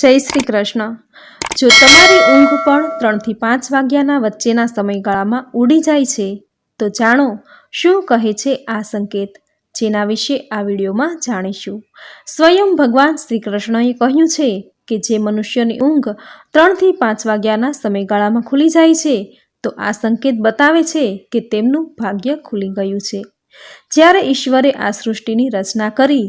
જય શ્રી કૃષ્ણ. જો તમારી ઊંઘ પણ ત્રણથી પાંચ વાગ્યાના વચ્ચેના સમયગાળામાં ઉડી જાય છે, તો જાણો શું કહે છે આ સંકેત. જેના વિશે આ વિડીયોમાં જાણીશું. સ્વયં ભગવાન શ્રી કૃષ્ણએ કહ્યું છે કે જે મનુષ્યની ઊંઘ ત્રણથી પાંચ વાગ્યાના સમયગાળામાં ખુલી જાય છે, તો આ સંકેત બતાવે છે કે તેમનું ભાગ્ય ખુલી ગયું છે. જ્યારે ઈશ્વરે આ સૃષ્ટિની રચના કરી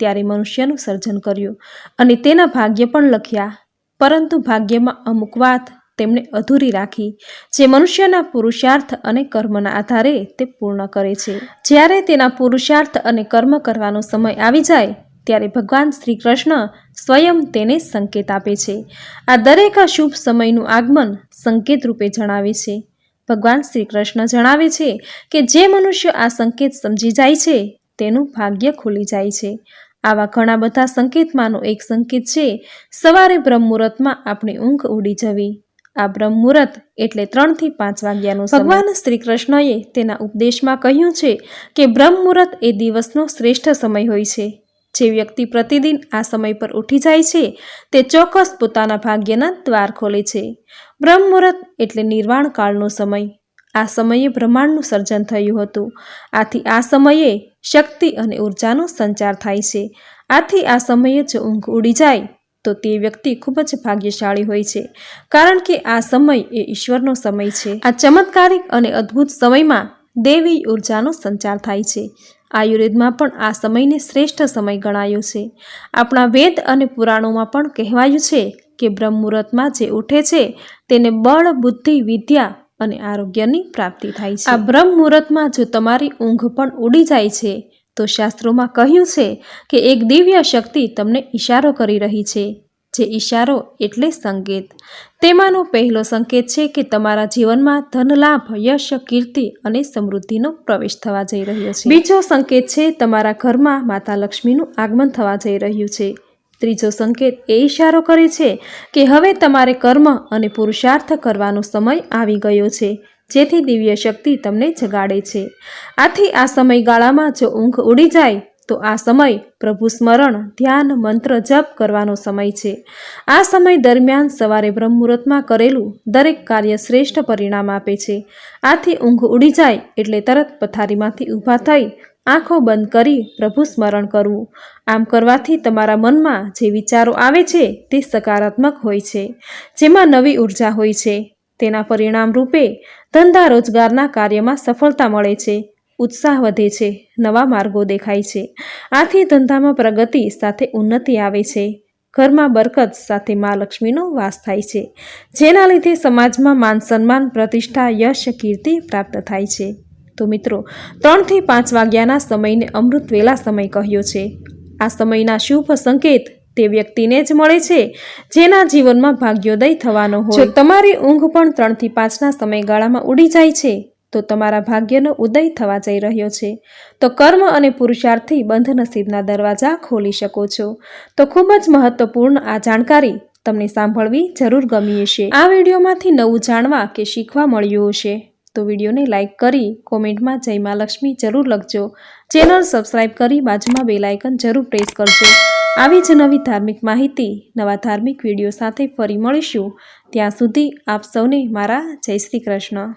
ત્યારે મનુષ્યનું સર્જન કર્યું અને તેના ભાગ્ય પણ લખ્યા. પરંતુ ભાગ્યમાં અમુક વાત તેમણે અધૂરી રાખી, જે મનુષ્યના પુરુષાર્થ અને કર્મના આધારે તે પૂર્ણ કરે છે. જ્યારે તેના પુરુષાર્થ અને કર્મ કરવાનો સમય આવી જાય, ત્યારે ભગવાન શ્રી કૃષ્ણ સ્વયં તેને સંકેત આપે છે. આ દરેક શુભ સમયનું આગમન સંકેત રૂપે જણાવે છે. ભગવાન શ્રી કૃષ્ણ જણાવે છે કે જે મનુષ્ય આ સંકેત સમજી જાય છે, તેનું ભાગ્ય ખુલી જાય છે. આવા ઘણા બધા સંકેતમાંનો એક સંકેત છે, સવારે બ્રહ્મુહૂર્તમાં આપણી ઊંઘ ઉડી જવી. આ બ્રહ્મુહૂર્ત એટલે ત્રણથી પાંચ વાગ્યાનો ભગવાન શ્રી કૃષ્ણએ તેના ઉપદેશમાં કહ્યું છે કે બ્રહ્મુહૂર્ત એ દિવસનો શ્રેષ્ઠ સમય હોય છે. જે વ્યક્તિ પ્રતિદિન આ સમય પર ઉઠી જાય છે, તે ચોક્કસ પોતાના ભાગ્યના દ્વાર ખોલે છે. બ્રહ્મુહૂર્ત એટલે નિર્વાણ કાળનો સમય. આ સમયે બ્રહ્માંડનું સર્જન થયું હતું. આથી આ સમયે શક્તિ અને ઉર્જાનો સંચાર થાય છે. આથી આ સમયે જો ઊંઘ ઉડી જાય તો તે વ્યક્તિ ખૂબ જ ભાગ્યશાળી હોય છે. કારણ કે આ સમય એ ઈશ્વરનો સમય છે. આ ચમત્કારિક અને અદ્ભુત સમયમાં દેવી ઉર્જાનો સંચાર થાય છે. આયુર્વેદમાં પણ આ સમયને શ્રેષ્ઠ સમય ગણાયો છે. આપણા વેદ અને પુરાણોમાં પણ કહેવાયું છે કે બ્રહ્મ મુહૂર્તમાં જે ઉઠે છે તેને બળ, બુદ્ધિ, વિદ્યા અને આરોગ્યની પ્રાપ્તિ થાય છે. આ બ્રહ્મ મુહૂર્તમાં જો તમારી ઊંઘ પણ ઉડી જાય છે, તો શાસ્ત્રોમાં કહ્યું છે કે એક દિવ્ય શક્તિ તમને ઈશારો કરી રહી છે, જે ઈશારો એટલે સંકેત. તેમાંનો પહેલો સંકેત છે કે તમારા જીવનમાં ધન લાભ યશ, કીર્તિ અને સમૃદ્ધિનો પ્રવેશ થવા જઈ રહ્યો છે. બીજો સંકેત છે, તમારા ઘરમાં માતા લક્ષ્મીનું આગમન થવા જઈ રહ્યું છે. ત્રીજો સંકેત એ ઈશારો કરે છે કે હવે તમારે કર્મ અને પુરુષાર્થ કરવાનો સમય આવી ગયો છે, જેથી દિવ્ય શક્તિ તમને જગાડે છે. આથી આ સમયગાળામાં જો ઊંઘ ઉડી જાય, તો આ સમય પ્રભુ સ્મરણ, ધ્યાન, મંત્ર જપ કરવાનો સમય છે. આ સમય દરમિયાન સવારે બ્રહ્મ મુહૂર્તમાં કરેલું દરેક કાર્ય શ્રેષ્ઠ પરિણામ આપે છે. આથી ઊંઘ ઉડી જાય એટલે તરત પથારીમાંથી ઊભા થઈ આંખો બંધ કરી પ્રભુ સ્મરણ કરવું. આમ કરવાથી તમારા મનમાં જે વિચારો આવે છે તે સકારાત્મક હોય છે. જેમાં નવી ઊર્જા હોય છે. તેના પરિણામ રૂપે ધંધા રોજગારના કાર્યમાં સફળતા મળે છે. ઉત્સાહ વધે છે. નવા માર્ગો દેખાય છે. આથી ધંધામાં પ્રગતિ સાથે ઉન્નતિ આવે છે. ઘરમાં બરકત સાથે મા લક્ષ્મીનો વાસ થાય છે. જેના લીધે સમાજમાં માન સન્માન, પ્રતિષ્ઠા, યશ, કીર્તિ પ્રાપ્ત થાય છે. તો મિત્રો, ત્રણથી પાંચ વાગ્યાના સમયને અમૃત વેલા સમય કહ્યો છે. આ સમયના શુભ સંકેત તે વ્યક્તિને જ મળે છે, જેના જીવનમાં ભાગ્યોદય થવાનો હોય. જો તમારી ઊંઘ પણ ત્રણથી પાંચના સમયગાળામાં ઉડી જાય છે, તો તમારા ભાગ્યનો ઉદય થવા જઈ રહ્યો છે. તો કર્મ અને પુરુષાર્થથી બંધ નસીબના દરવાજા ખોલી શકો છો. તો ખૂબ જ મહત્વપૂર્ણ આ જાણકારી તમને સાંભળવી જરૂર ગમી હશે. આ વિડીયોમાંથી નવું જાણવા કે શીખવા મળ્યું હશે. તો વિડીયોને લાઇક કરી કોમેન્ટમાં જય લક્ષ્મી જરૂર લખજો. ચેનલ સબસ્ક્રાઇબ કરી બાજુમાં બેલ આઇકન જરૂર પ્રેસ કરજો. આવી જ નવી ધાર્મિક માહિતી, નવા ધાર્મિક વીડિયો સાથે ફરી મળીશું. ત્યાં સુધી આપ સૌને મારા જય શ્રી કૃષ્ણ.